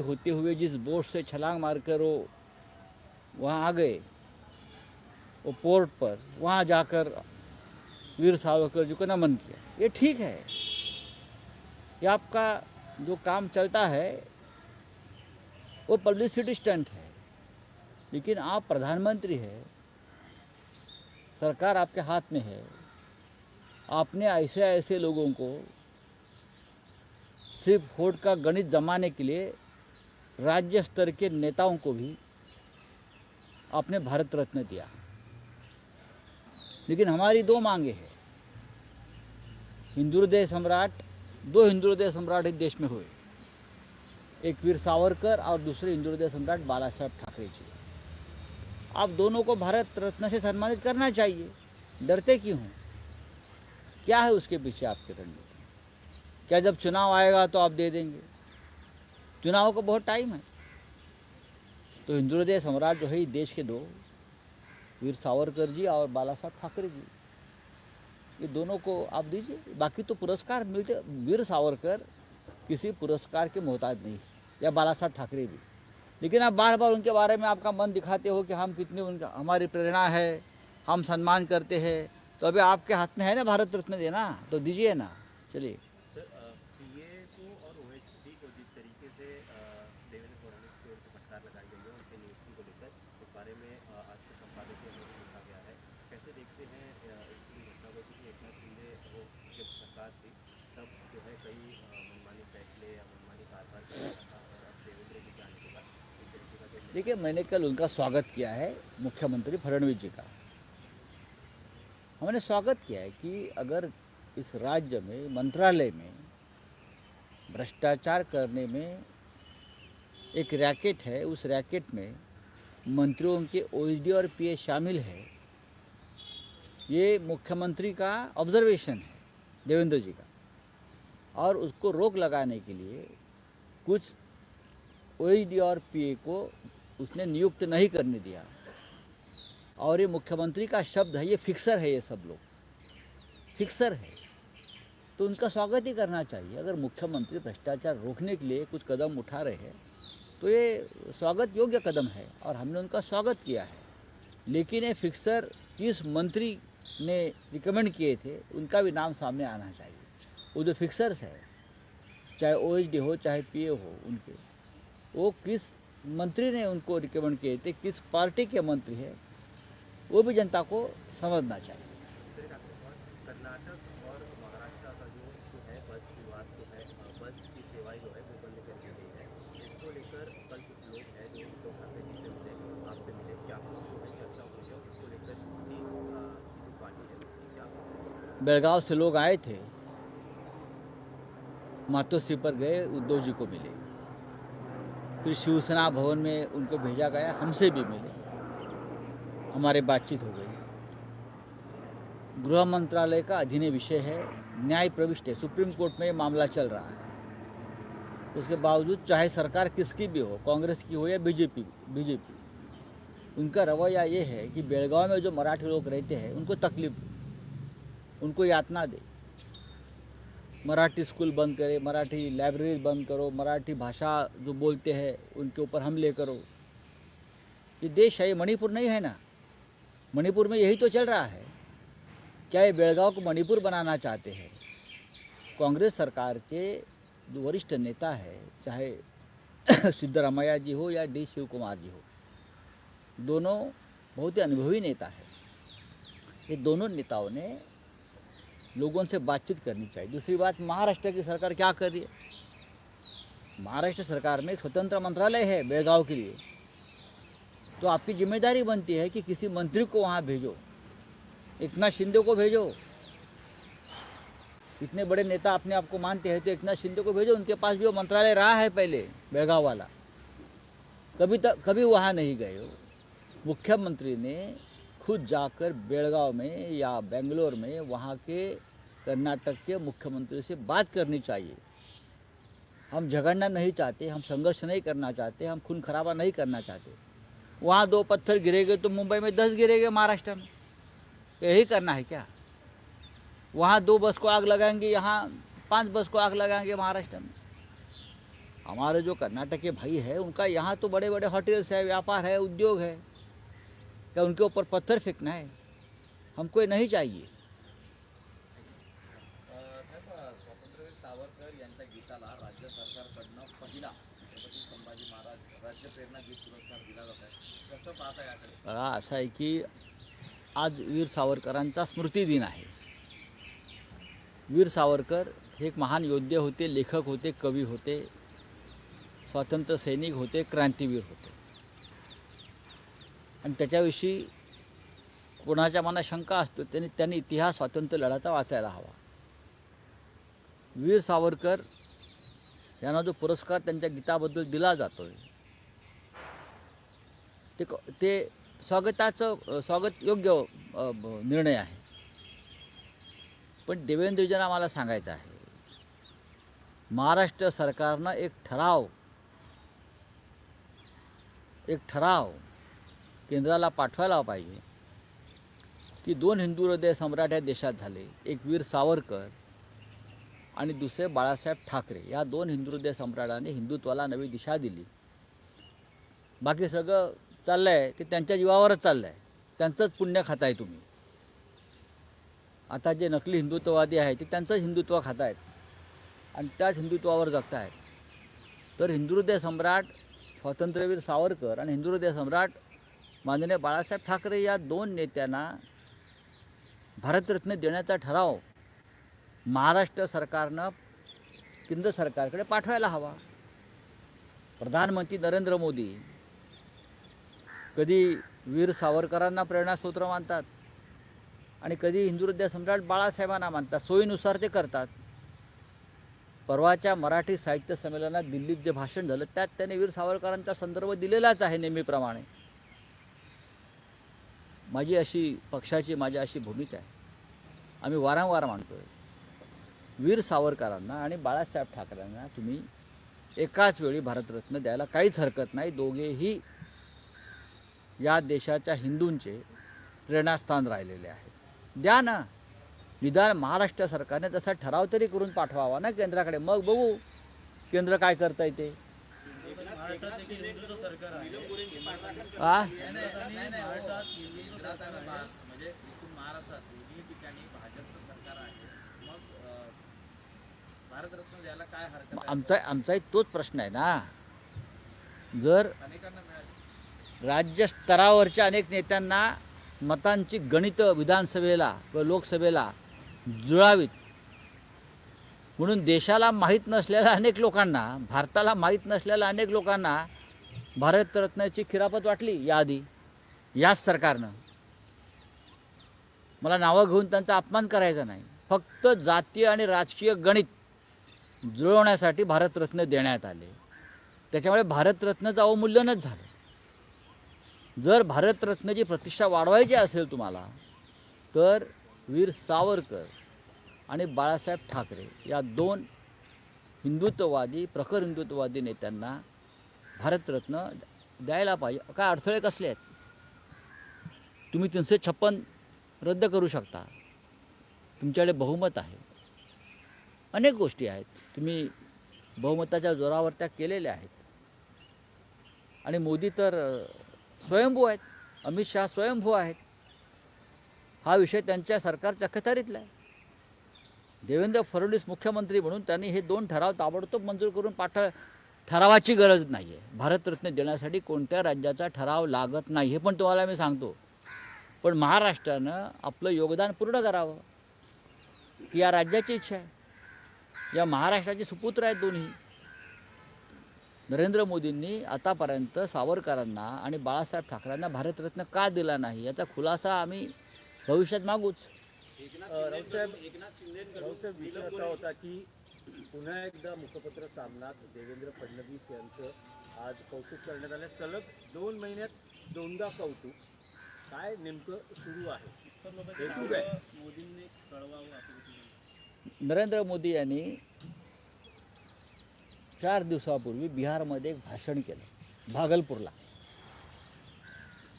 होते हुए जिस बोट से छलांग मारकर वो वहाँ आ गए, वो पोर्ट पर, वहाँ जाकर वीर सावरकर जी को नमन किया। ये ठीक है। ये आपका जो काम चलता है, वो पब्लिसिटी स्टंट है। लेकिन आप प्रधानमंत्री है, सरकार आपके हाथ में है। आपने ऐसे ऐसे लोगों को सिर्फ़ वोट का गणित जमाने के लिए राज्य स्तर के नेताओं को भी आपने भारत रत्न दिया। लेकिन हमारी दो मांगे हैं। हिंदू सम्राट, दो हिंदू सम्राट इस देश में हुए। एक वीर सावरकर और दूसरे हिंदू सम्राट बाला साहब ठाकरे जी। आप दोनों को भारत रत्न से सम्मानित करना चाहिए। डरते क्यों हो? क्या है उसके पीछे आपके रणनीति? क्या जब चुनाव आएगा तो आप दे देंगे? चुनाव को बहुत टाइम है। तो हिंदू हृदय सम्राट जो है देश के दो, वीर सावरकर जी और बाला साहब ठाकरे जी, ये दोनों को आप दीजिए। बाकी तो पुरस्कार मिलते, वीर सावरकर किसी पुरस्कार के मोहताज नहीं या बाला साहब ठाकरे भी। लेकिन आप बार बार उनके बारे में आपका मन दिखाते हो कि हम कितने उनका, हमारी प्रेरणा है, हम सम्मान करते हैं तो अभी आपके हाथ में है ना भारत रत्न देना? तो दीजिए ना, चलिए सर पीए को और ओएचडी को जिस तरीके से अ, देवेंद्र फडणवीस की ओर से फटकार लगाई गई है उनकी नियुक्ति को लेकर उस बारे में अ, आज के संपादकीय में भी लिखा गया है कैसे देखते हैं घटना को शिंदे वो जब सरकार थी, तब जो है कई मनमानी फैसले या मनमानी देखिए, मैंने कल उनका स्वागत किया है, मुख्यमंत्री फडणवीस जी का। हमने स्वागत किया है कि अगर इस राज्य में, मंत्रालय में भ्रष्टाचार करने में एक रैकेट है, उस रैकेट में मंत्रियों के ओएसडी और पीए शामिल है ये मुख्यमंत्री का ऑब्जर्वेशन है, देवेंद्र जी का। और उसको रोक लगाने के लिए कुछ ओएसडी और पीए को उसने नियुक्त नहीं करने दिया। और ये मुख्यमंत्री का शब्द है, ये फिक्सर है ये सब लोग। फिक्सर है। तो उनका स्वागत ही करना चाहिए। अगर मुख्यमंत्री भ्रष्टाचार रोकने के लिए कुछ कदम उठा रहे हैं तो ये स्वागत योग्य कदम है। और हमने उनका स्वागत किया है। लेकिन ये फिक्सर किस मंत्री ने रिकमेंड किए थे, उनका भी नाम सामने आना चाहिए। वो जो फिक्सर्स है, चाहे ओ हो, चाहे पीए हो, उनके, वो किस मंत्री ने उनको रिकमेंड किए थे, किस पार्टी के मंत्री है, वो भी जनता को समझना चाहिए सर एक आपके सवाल कर्नाटक और महाराष्ट्र का जो इशू है बस विवाद जो है अ, बस की सेवाएँ जो है वो बंद कर दी गई है इसको लेकर कल कुछ लोग हैं जो उद्धव ठाकरे जी से मिले आपसे मिले क्या कुछ जो है चर्चा हुई है और उसको लेकर उनकी अ, जो पार्टी है उसकी क्या बेलगांव से लोग आए थे, मातोश्री पर गए, उद्धव जी को मिले। फिर शिवसेना भवन में उनको भेजा गया, हमसे भी मिले। हमारे बातचीत हो गई। गृह मंत्रालय का अधीन विषय है, न्याय प्रविष्ट है, सुप्रीम कोर्ट में मामला चल रहा है। उसके बावजूद चाहे सरकार किसकी भी हो, कांग्रेस की हो या बीजेपी बीजेपी, उनका रवैया ये है कि बेलगांव में जो मराठी लोग रहते हैं, उनको तकलीफ़ उनको यातना दे। मराठी स्कूल बंद करे, मराठी लाइब्रेरी बंद करो, मराठी भाषा जो बोलते हैं, उनके ऊपर हमले करो। ये देश है, ये मणिपुर नहीं है ना? मणिपुर में यही तो चल रहा है। क्या ये बेलगांव को मणिपुर बनाना चाहते हैं? कांग्रेस सरकार के जो वरिष्ठ नेता है, चाहे सिद्धरामैया जी हो या डी शिव कुमार जी हो, दोनों बहुत ही अनुभवी नेता है। ये दोनों नेताओं ने लोगों से बातचीत करनी चाहिए। दूसरी बात, महाराष्ट्र की सरकार क्या कर रही है? महाराष्ट्र सरकार में एक स्वतंत्र मंत्रालय है बेलगांव के लिए। तो आपकी ज़िम्मेदारी बनती है कि किसी मंत्री को वहाँ भेजो। एकनाथ शिंदे को भेजो। इतने बड़े नेता अपने आप को मानते हैं तो एकनाथ शिंदे को भेजो। उनके पास भी वो मंत्रालय रहा है पहले, बेलगांव वाला। कभी तक, कभी वहाँ नहीं गए मुख्यमंत्री ने खुद जाकर बेलगांव में या बेंगलोर में वहाँ के कर्नाटक के मुख्यमंत्री से बात करनी चाहिए। हम झगड़ना नहीं चाहते, हम संघर्ष नहीं करना चाहते, हम खून खराबा नहीं करना चाहते। वहाँ दो पत्थर गिरेगे तो मुंबई में दस गिरेगे महाराष्ट्र में। यही करना है क्या? वहाँ दो बस को आग लगाएँगे, यहाँ पाँच बस को आग लगाएँगे महाराष्ट्र में। हमारे जो कर्नाटक के भाई है, उनका यहाँ तो बड़े बड़े होटल्स है, व्यापार है, उद्योग है। क्या उनके ऊपर पत्थर फेंकना है? हमको ये नहीं चाहिए। सावरकर यांच्या गीताला राज्य सरकारकडनं पहिला छत्रपती संभाजी महाराज राज्य प्रेरणा गीत पुरस्कार दिला जात आहे कसं पाहता याकडे बघा असं आहे की आज वीर सावरकरांचा स्मृती दिन आहे. वीर सावरकर हे एक महान योद्धे होते लेखक होते कवी होते स्वातंत्र्य सैनिक होते क्रांतीवीर होते. आणि त्याच्याविषयी कोणाच्या मनात शंका असतो त्याने त्यांनी इतिहास स्वातंत्र्य लढाचा वाचायला हवा. वीर सावरकर यांना जो पुरस्कार त्यांच्या गीताबद्दल दिला जातो ते क- ते स्वागताचं स्वागत योग्य निर्णय आहे. पण देवेंद्रजींना मला सांगायचं आहे महाराष्ट्र सरकारनं एक ठराव एक ठराव केंद्राला पाठवायला पाहिजे. की दोन हिंदू हृदय सम्राट या देशात झाले एक वीर सावरकर आणि दुसरे बाळासाहेब ठाकरे. या दोन हिंदू हृदय सम्राटाने हिंदुत्वाला नवी दिशा दिली. बाकी सगळं चाललं आहे ते त्यांच्या जीवावरच चाललं आहे त्यांचंच पुण्य खाताय तुम्ही. आता जे नकली हिंदुत्ववादी आहेत ते त्यांचंच हिंदुत्व खातायत. आणि त्याच हिंदुत्वावर जगतायत. तर हिंदुहृदय सम्राट स्वातंत्र्यवीर सावरकर आणि हिंदुहृदय सम्राट माननीय बाळासाहेब ठाकरे या दोन नेत्यांना भारतरत्न देण्याचा ठराव महाराष्ट्र सरकारनं केंद्र सरकारकडे पाठवायला हवा. प्रधानमंत्री नरेंद्र मोदी कधी वीर सावरकरांना प्रेरणासूत्र मानतात आणि कधी हिंदू हृदय सम्राट बाळासाहेबांना मानतात सोयीनुसार ते करतात. परवाच्या मराठी साहित्य संमेलनात दिल्लीत जे भाषण झालं त्यात त्याने वीर सावरकरांचा संदर्भ दिलेलाच आहे नेहमीप्रमाणे. माझी अशी पक्षाची माझी अशी भूमिका आहे. आम्ही वारंवार मानतोय. वीर सावरकरांना आणि बाळासाहेब ठाकरेंना तुम्ही एकाच वेळी भारतरत्न द्यायला काहीच हरकत नाही. दोघेही या देशाच्या हिंदूंचे प्रेरणास्थान राहिलेले आहेत. द्या ना. निदान महाराष्ट्र सरकारने तसा ठराव तरी करून पाठवावा ना केंद्राकडे. मग बघू केंद्र काय करता येते आ म्हणजे एकूण महाराष्ट्रात विविध ठिकाणी भाजपचं सरकार आहे. मग अं, भारतरत्न द्यायला काय हरकत आहे? आमचा आमचाही तोच प्रश्न आहे ना. जर अनेकांना मिळाली. राज्य स्तरावरच्या अनेक नेत्यांना मतांची गणितं विधानसभेला व लोकसभेला जुळावीत म्हणून देशाला माहीत नसलेल्या अनेक लोकांना भारताला माहीत नसलेल्या अनेक लोकांना भारतरत्नाची खिरापत वाटली याआधी याच सरकारनं. मला नावं घेऊन त्यांचा अपमान करायचा नाही. फक्त जातीय आणि राजकीय गणित जुळवण्यासाठी भारतरत्न देण्यात आले. त्याच्यामुळे भारतरत्नाचं अवमूल्यनच झालं. जर भारतरत्नाची प्रतिष्ठा वाढवायची असेल तुम्हाला तर वीर सावरकर आणि बाळासाहेब ठाकरे या दोन हिंदुत्ववादी प्रखर हिंदुत्ववादी नेत्यांना भारतरत्न द्यायला पाहिजे. काय अडथळे कसले आहेत? तुम्ही तीनशे छप्पन रद्द करू शकता. तुमच्याकडे बहुमत आहे. अनेक गोष्टी आहेत. तुम्ही बहुमताच्या जोरावर त्या केलेल्या आहेत. आणि मोदी तर स्वयंभू आहेत. अमित शहा स्वयंभू आहेत. हा विषय त्यांच्या सरकारच्या अखत्यारीतला आहे. देवेंद्र फडणवीस मुख्यमंत्री म्हणून त्यांनी हे दोन ठराव ताबडतोब मंजूर करून पाठ ठरावाची गरज नाही आहे भारतरत्न देण्यासाठी कोणत्या राज्याचा ठराव लागत नाही हे पण तुम्हाला मी सांगतो. पण महाराष्ट्रानं आपलं योगदान पूर्ण करावं. ही या राज्याची इच्छा आहे. या महाराष्ट्राचे सुपुत्र आहेत दोन्ही. नरेंद्र मोदींनी आतापर्यंत सावरकरांना आणि बाळासाहेब ठाकरेंना भारतरत्न का दिला नाही याचा खुलासा आम्ही भविष्यात मागूच. राऊतसाहेब राऊतसाहेब विषय असा होता की पुन्हा एकदा मुखपत्र सामनात देवेंद्र फडणवीस यांचं आज कौतुक करण्यात आलं. सलग दोन महिन्यात दोनदा कौतुक. काय नेमकं सुरू आहे? हेतू काय? मोदींनी कळवावं असं नरेंद्र मोदी यांनी चार दिवसापूर्वी बिहारमध्ये एक भाषण केलं भागलपूरला.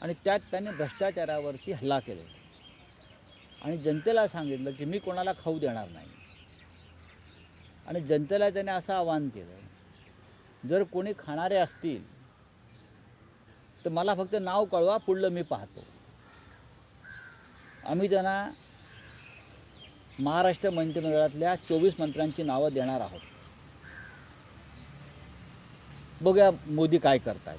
आणि त्यात त्यांनी भ्रष्टाचारावरती हल्ला केले आणि जनतेला सांगितलं की मी कोणाला खाऊ देणार नाही. आणि जनतेला त्याने असं आवाहन केलं जर कोणी खाणारे असतील तर मला फक्त नाव कळवा पुढलं मी पाहतो. आम्ही त्यांना महाराष्ट्र मंत्रिमंडळातल्या चोवीस मंत्र्यांची नावं देणार आहोत. बघूया मोदी काय करतात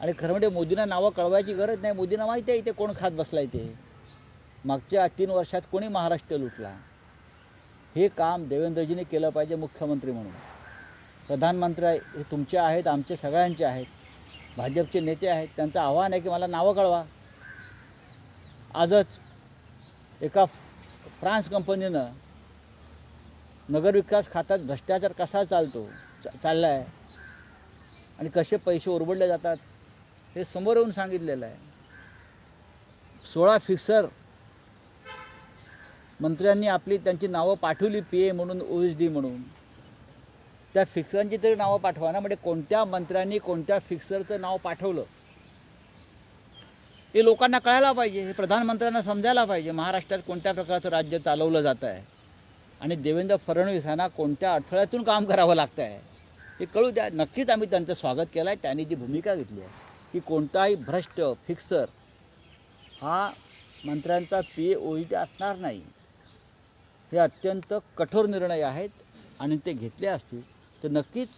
आणि खरं म्हणजे मोदींना नावं कळवायची गरज नाही. मोदींना माहिती आहे इथे कोण खात बसलाय ते. मागच्या तीन वर्षात कोणी महाराष्ट्र लुटला? हे काम देवेंद्रजीने केलं पाहिजे मुख्यमंत्री म्हणून. प्रधानमंत्री हे तुमचे आहेत आमचे सगळ्यांचे आहेत. भाजपचे नेते आहेत त्यांचं आव्हान आहे की मला नावं कळवा. आजच एका फ्रान्स कंपनीनं नगरविकास खात्यात भ्रष्टाचार कसा चालतो चा- चालला आहे आणि कसे पैसे उरबडले जातात हे समोर येऊन सांगितलेलं आहे. सोळा फिक्सर मंत्र्यांनी आपली त्यांची नावं पाठवली पी ए म्हणून ओ एस डी म्हणून. त्या फिक्सरांची तरी नावं पाठवा ना म्हणजे कोणत्या मंत्र्यांनी कोणत्या फिक्सरचं नाव पाठवलं? हे लोकांना कळायला पाहिजे हे प्रधानमंत्र्यांना समजायला पाहिजे महाराष्ट्रात कोणत्या प्रकारचं राज्य चालवलं जातं आहे आणि देवेंद्र फडणवीस यांना कोणत्या अडथळ्यातून काम करावं लागतं आहे हे कळू द्या. नक्कीच आम्ही त्यांचं स्वागत केलं आहे त्यांनी जी भूमिका घेतली आहे की कोणताही भ्रष्ट फिक्सर हा मंत्र्यांचा पी ए ओ असणार नाही. हे अत्यंत कठोर निर्णय आहेत आणि ते घेतले असतील तर नक्कीच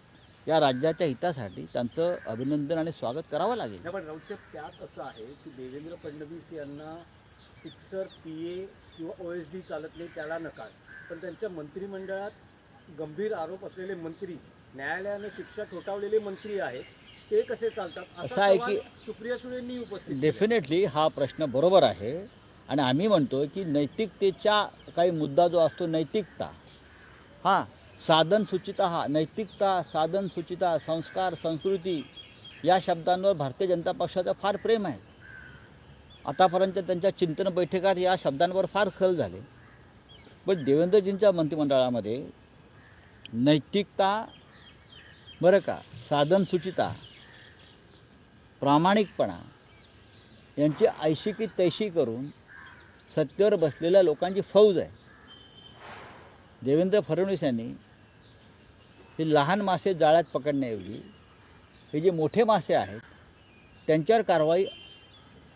या राज्याच्या हितासाठी त्यांचं अभिनंदन आणि स्वागत करावं लागेल. पण राऊतसाहेब त्यात असं आहे की देवेंद्र फडणवीस यांना फिक्सर पी ए किंवा ओ एस डी चालत नाही त्याला नकार पण त्यांच्या मंत्रिमंडळात गंभीर आरोप असलेले मंत्री न्यायालयानं शिक्षा ठोठावलेले मंत्री आहेत ते कसे चालतात? असा आहे की- सुप्रिया सुळेंनी उपस्थित. डेफिनेटली हा प्रश्न बरोबर आहे. आणि आम्ही म्हणतो की नैतिकतेच्या काही मुद्दा जो असतो नैतिकता हा साधन सुचिता हा नैतिकता साधन सुचिता संस्कार संस्कृती या शब्दांवर भारतीय जनता पक्षाचं फार प्रेम आहे. आतापर्यंत त्यांच्या चिंतन बैठकात या शब्दांवर फार खल झाले. पण देवेंद्रजींच्या मंत्रिमंडळामध्ये नैतिकता बरं का साधन सुचिता प्रामाणिकपणा यांची ऐशी की तैशी करून सत्तेवर बसलेल्या लोकांची फौज आहे. देवेंद्र फडणवीस यांनी हे लहान मासे जाळ्यात पकडण्याऐवजी हे जे मोठे मासे आहेत त्यांच्यावर कारवाई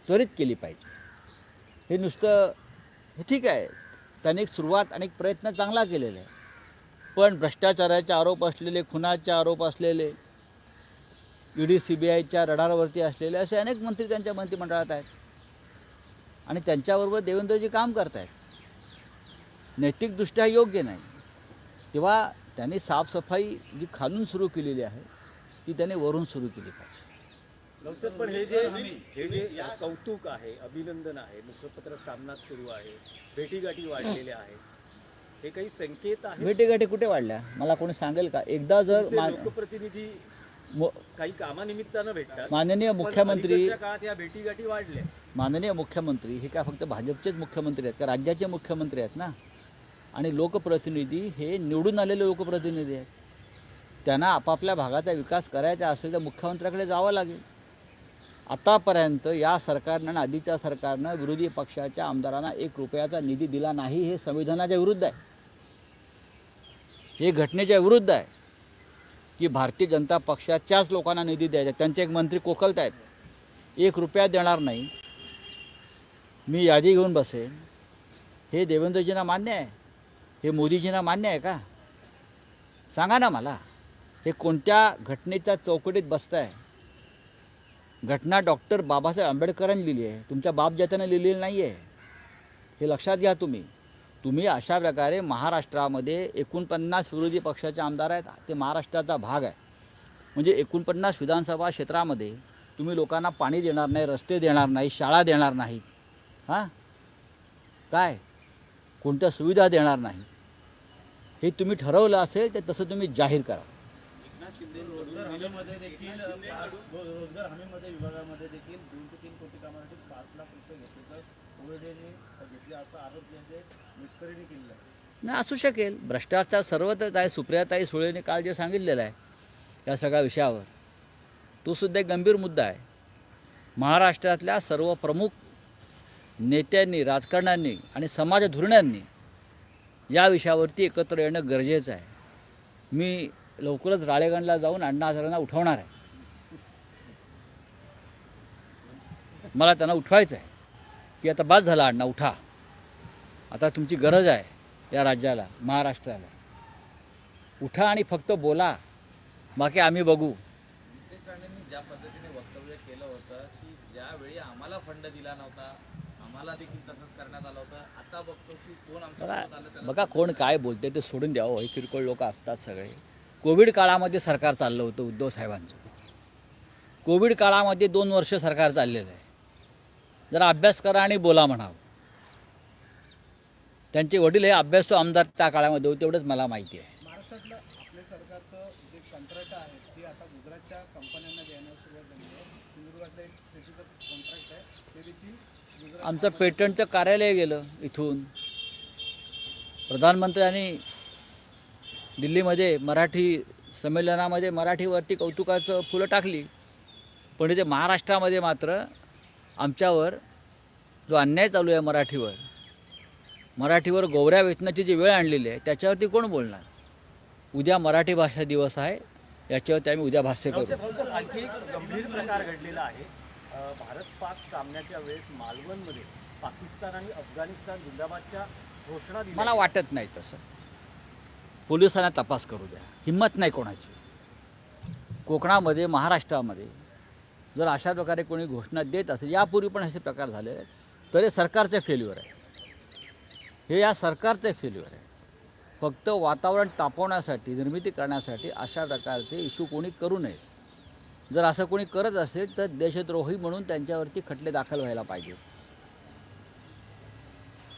त्वरित केली पाहिजे. हे नुसतं हे ठीक आहे. त्यांनी सुरुवात आणि प्रयत्न चांगला केलेला आहे. पण भ्रष्टाचाराचे आरोप असलेले खुनाचे आरोप असलेले ईडी सी बी आयच्या रडारवरती असलेले असे अनेक मंत्री त्यांच्या मंत्रिमंडळात आहेत. आणि त्यांच्याबरोबर देवेंद्रजी काम करत आहेत नैतिकदृष्ट्या योग्य नाही. तेव्हा त्यांनी साफसफाई जी खालून सुरू केलेली आहे ती त्यांनी वरून सुरू केली पाहिजे. राऊतसाहेब पण हे जे हे जे कौतुक आहे अभिनंदन आहे मुखपत्र सामनात सुरू आहे भेटीगाठी वाढलेल्या आहेत हे काही संकेत आहे भेटेगाठी कुठे वाढल्या? मला कोणी सांगेल का? एकदा जर लोकप्रतिनिधी काही कामानिमित्तानं भेटतात. माननीय मुख्यमंत्री काळात या भेटीगाठी वाढल्या. माननीय मुख्यमंत्री हे काय फक्त भाजपचेच मुख्यमंत्री आहेत का? राज्याचे मुख्यमंत्री आहेत ना? आणि लोकप्रतिनिधी हे निवडून आलेले लोकप्रतिनिधी आहेत. त्यांना आपापल्या भागाचा विकास करायचा असेल तर मुख्यमंत्र्याकडे जावं लागेल. आतापर्यंत या सरकारनं आणि आधीच्या सरकारनं विरोधी पक्षाच्या आमदारांना एक रुपयाचा निधी दिला नाही हे संविधानाच्या विरुद्ध आहे. हे घटनेच्या विरुद्ध आहे. की भारतीय जनता पक्षाच्याच लोकांना निधी द्यायचा. त्यांचे एक मंत्री कोकलत आहेत. एक रुपया देणार नाही. मी यादी घेऊन बसेन. हे देवेंद्रजींना मान्य आहे. हे मोदीजींना मान्य आहे का? सांगा ना मला. हे कोणत्या घटनेच्या चौकटीत बसत आहे घटना डॉक्टर बाबासाहेब आंबेडकरांनी लिहिली आहे. तुमच्या बापजात्यानं लिहिलेली नाही आहे हे लक्षात घ्या तुम्ही. तुम्ही अशा प्रकारे महाराष्ट्रामध्ये एकोणपन्नास विरोधी पक्षाचे आमदार आहेत ते महाराष्ट्राचा भाग आहे. म्हणजे एकोणपन्नास विधानसभा क्षेत्रामध्ये तुम्ही लोकांना पाणी देणार नाही रस्ते देणार नाही शाळा देणार नाहीत. हां? काय? कोणत्या सुविधा देणार नाही. हे तुम्ही ठरवलं असेल तर तसं तुम्ही जाहीर करा. रोजगार हमीमध्ये विभागामध्ये देखील दोन ते तीन कोटी कामासाठी पाच लाख रुपये घेतले तर कोविडने घेतले असा आरोप त्यांचे मिटकरीने केलेला आहे. नाही असू शकेल. भ्रष्टाचार सर्वत्रच आहे. सुप्रियाताई सुळेने काल जे सांगितलेलं आहे या सगळ्या विषयावर तो सुद्धा एक गंभीर मुद्दा आहे. महाराष्ट्रातल्या सर्व प्रमुख नेत्यांनी राजकारण्यांनी आणि समाज धोरण्यांनी या विषयावरती एकत्र येणं गरजेचं आहे. मी लवकरच राळेगणला जाऊन अण्णा हजारांना उठवणार आहे. मला त्यांना उठवायचं आहे. की आता बाद झाला अण्णा उठा. आता तुमची गरज आहे या राज्याला महाराष्ट्राला. उठा आणि फक्त बोला. बाकी आम्ही बघू. ज्या पद्धतीने वक्तव्य केलं होतं की ज्यावेळी आम्हाला फंड दिला नव्हता आम्हाला देखील तसंच करण्यात आलं होतं. आता बघतो की कोण आमच्या बघा कोण काय बोलते ते सोडून द्यावं हे किरकोळ लोक असतात सगळे. कोविड काळामध्ये सरकार चाललं होतं उद्धव साहेबांचं. कोविड काळामध्ये दोन वर्ष सरकार चाललेलं आहे. जरा अभ्यास करा आणि बोला म्हणावं. त्यांचे वडील हे अभ्यासू आमदार त्या काळामध्ये होते तेवढंच मला माहिती आहे. महाराष्ट्रातलं आपल्या सरकारचं जे कंत्राट आहे ते आता गुजरातच्या कंपन्यांना देण्यास सुरुवात झाली आहे. सिंधुदुर्गातलं एक शेतीचं कॉन्ट्रॅक्ट आहे. ते देखील गुजरात आमचं पेटंटचं कार्यालय गेलं इथून. प्रधानमंत्र्यांनी दिल्लीमध्ये मराठी संमेलनामध्ये मराठीवरती कौतुकाचं फुलं टाकली. पण इथे महाराष्ट्रामध्ये मात्र आमच्यावर जो अन्याय चालू आहे मराठीवर मराठीवर गोवऱ्या वेचण्याची जी वेळ आणलेली आहे त्याच्यावरती कोण बोलणार? उद्या मराठी भाषा दिवस आहे याच्यावरती आम्ही उद्या भाष्य करू. आणखी गंभीर प्रकार घडलेला आहे. भारत पाक सामन्याच्या वेळेस मालवणमध्ये पाकिस्तान आणि अफगाणिस्तान जिंदाबादच्या घोषणा मला वाटत नाही तसं. पोलिसांना तपास करू द्या. हिंमत नाही कोणाची. कोकणामध्ये महाराष्ट्रामध्ये जर अशा प्रकारे कोणी घोषणा देत असेल यापूर्वी पण असे प्रकार झाले तर हे सरकारचे फेल्युअर आहे हे या सरकारचे फेल्युअर आहे. फक्त वातावरण तापवण्यासाठी निर्मिती करण्यासाठी अशा प्रकारचे इश्यू कोणी करू नये. जर असं कोणी करत असेल तर देशद्रोही म्हणून त्यांच्यावरती खटले दाखल व्हायला पाहिजे.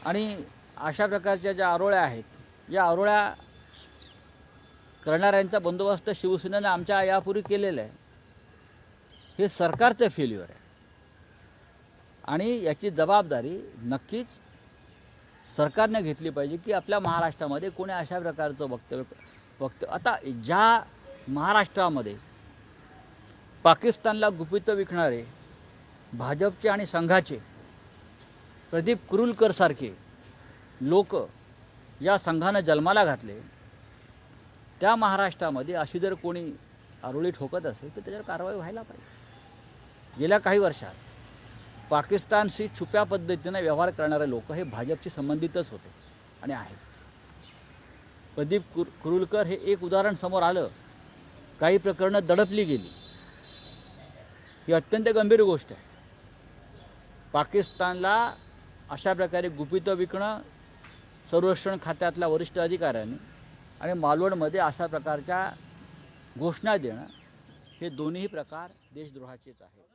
आणि अशा प्रकारच्या ज्या आरोळ्या आहेत या आरोळ्या करणाऱ्यांचा बंदोबस्त शिवसेनेनं आमच्या यापूर्वी केलेला आहे. हे सरकारचं फेल्युअर आहे. आणि याची जबाबदारी नक्कीच सरकारने घेतली पाहिजे की आपल्या महाराष्ट्रामध्ये कोणी अशा प्रकारचं वक्तव्य वक्त आता ज्या महाराष्ट्रामध्ये पाकिस्तानला गुपितं विकणारे भाजपचे आणि संघाचे प्रदीप कुरुलकरसारखे लोक या संघानं जन्माला घातले त्या महाराष्ट्रामध्ये अशी जर कोणी आरोळी ठोकत असेल तर त्याच्यावर कारवाई व्हायला पाहिजे. गेल्या काही वर्षात पाकिस्तानशी छुप्या पद्धतीनं व्यवहार करणारे लोक हे भाजपशी संबंधितच होते आणि आहेत. प्रदीप कुर कुरुलकर हे एक उदाहरण समोर आलं. काही प्रकरणं दडपली गेली. ही अत्यंत गंभीर गोष्ट आहे. पाकिस्तानला अशा प्रकारे गुपितं विकणं संरक्षण खात्यातल्या वरिष्ठ अधिकाऱ्यांनी आणि मालवणमध्ये अशा प्रकारच्या घोषणा देणं हे दोन्ही प्रकार देशद्रोहाचेच आहेत.